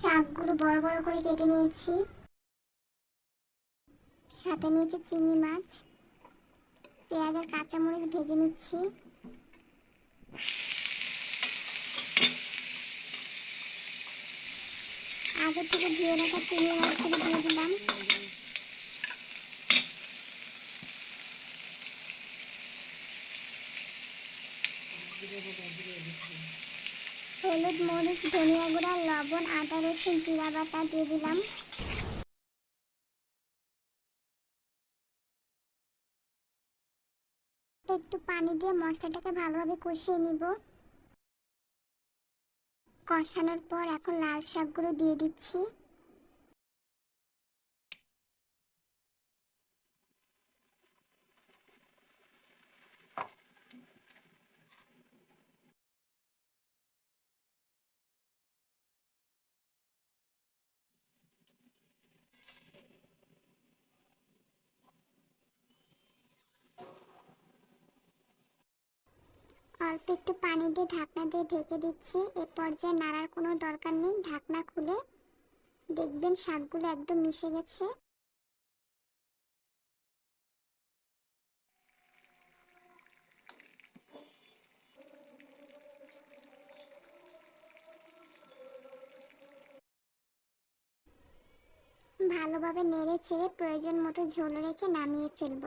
শাকগুলো বড় বড় করে কেটে নিয়েছি। সাথে নিয়েছি চিংড়ি মাছ। পেঁয়াজ আর কাঁচামরিচ ভেজে নিচ্ছি। আগে থেকে ধুয়ে রাখা চিংড়ি মাছগুলো দিয়ে দিলাম। হলুদ, মরিচ, ধনিয়া গুঁড়া, লবণ, আদা, রসুন, জিরা বাটা দিয়ে দিলাম। একটু পানি দিয়ে মশলাটাকে ভালোভাবে কষিয়ে নিব। কষানোর পর এখন লাল শাকগুলো দিয়ে দিচ্ছি। অল্প একটু পানি দিয়ে ঢাকনা দিয়ে ঢেকে দিচ্ছি। এ পর্যায়ে নাড়ার কোনো দরকার নেই, ঢাকনা খুলে দেখবেন শাকগুলো একদম মিশে গেছে। ভালোভাবে নেড়ে চেড়ে প্রয়োজন মতো ঝোল রেখে নামিয়ে ফেলব।